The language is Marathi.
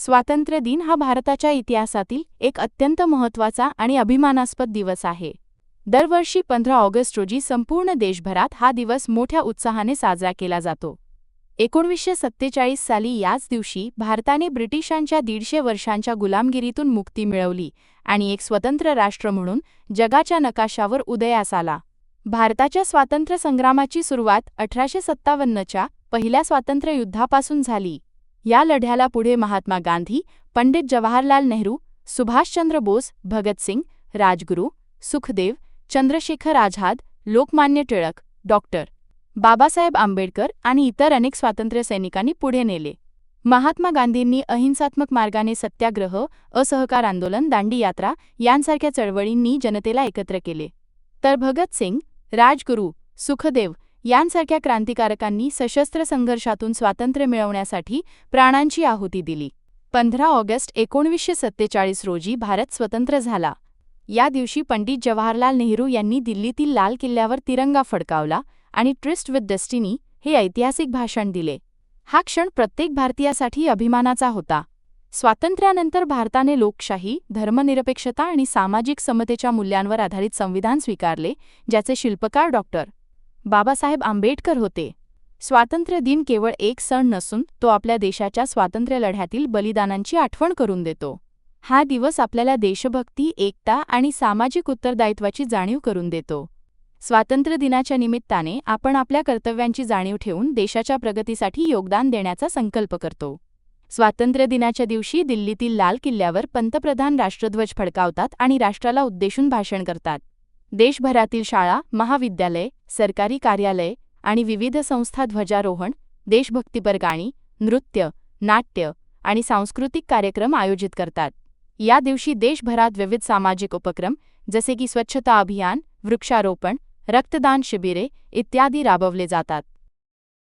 स्वातंत्र्य दिन हा भारताच्या इतिहासातील एक अत्यंत महत्त्वाचा आणि अभिमानास्पद दिवस आहे. दरवर्षी पंधरा ऑगस्ट रोजी संपूर्ण देशभरात हा दिवस मोठ्या उत्साहाने साजरा केला जातो. एकोणीसशे सत्तेचाळीस साली याच दिवशी भारताने ब्रिटिशांच्या दीडशे वर्षांच्या गुलामगिरीतून मुक्ती मिळवली आणि एक स्वतंत्र राष्ट्र म्हणून जगाच्या नकाशावर उदयास आला. भारताच्या स्वातंत्र्य संग्रामाची सुरुवात अठराशे सत्तावन्नच्या पहिल्या स्वातंत्र्य युद्धापासून झाली. या लढ्याला पुढे महात्मा गांधी पंडित जवाहरलाल नेहरू सुभाषचंद्र बोस भगतसिंग राजगुरू सुखदेव चंद्रशेखर आझाद लोकमान्य टिळक डॉक्टर. बाबासाहेब आंबेडकर आणि इतर अनेक स्वातंत्र्यसैनिकांनी पुढे नेले. महात्मा गांधींनी अहिंसात्मक मार्गाने सत्याग्रह असहकार आंदोलन दांडी यात्रा यांसारख्या चळवळींनी जनतेला एकत्र केले. तर भगतसिंग राजगुरू सुखदेव यांसारख्या क्रांतिकारकांनी सशस्त्र संघर्षातून स्वातंत्र्य मिळवण्यासाठी प्राणांची आहुती दिली. पंधरा ऑगस्ट एकोणीसशे सत्तेचाळीस रोजी भारत स्वतंत्र झाला. या दिवशी पंडित जवाहरलाल नेहरू यांनी दिल्लीतील लाल किल्ल्यावर तिरंगा फडकावला आणि ट्रिस्ट विथ डेस्टिनी हे ऐतिहासिक भाषण दिले. हा क्षण प्रत्येक भारतीयासाठी अभिमानाचा होता. स्वातंत्र्यानंतर भारताने लोकशाही धर्मनिरपेक्षता आणि सामाजिक समतेच्या मूल्यांवर आधारित संविधान स्वीकारले ज्याचे शिल्पकार डॉक्टर बाबासाहेब आंबेडकर होते. स्वातंत्र्य दिन केवळ एक सण नसून तो आपल्या देशाच्या स्वातंत्र्य लढ्यातील बलिदानांची आठवण करून देतो. हा दिवस आपल्याला देशभक्ती एकता आणि सामाजिक उत्तरदायित्वाची जाणीव करून देतो. स्वातंत्र्य दिनाच्या निमित्ताने आपण आपल्या कर्तव्यांची जाणीव ठेवून देशाच्या प्रगतीसाठी योगदान देण्याचा संकल्प करतो. स्वातंत्र्य दिनाच्या दिवशी दिल्लीतील लाल किल्ल्यावर पंतप्रधान राष्ट्रध्वज फडकावतात आणि राष्ट्राला उद्देशून भाषण करतात. देशभरातील शाळा महाविद्यालय सरकारी कार्यालय आणि विविध संस्था ध्वजारोहण देशभक्तीपर गाणी नृत्य नाट्य आणि सांस्कृतिक कार्यक्रम आयोजित करतात. या दिवशी देशभरात विविध सामाजिक उपक्रम जसे की स्वच्छता अभियान वृक्षारोपण रक्तदान शिबिरे इत्यादी राबवले जातात.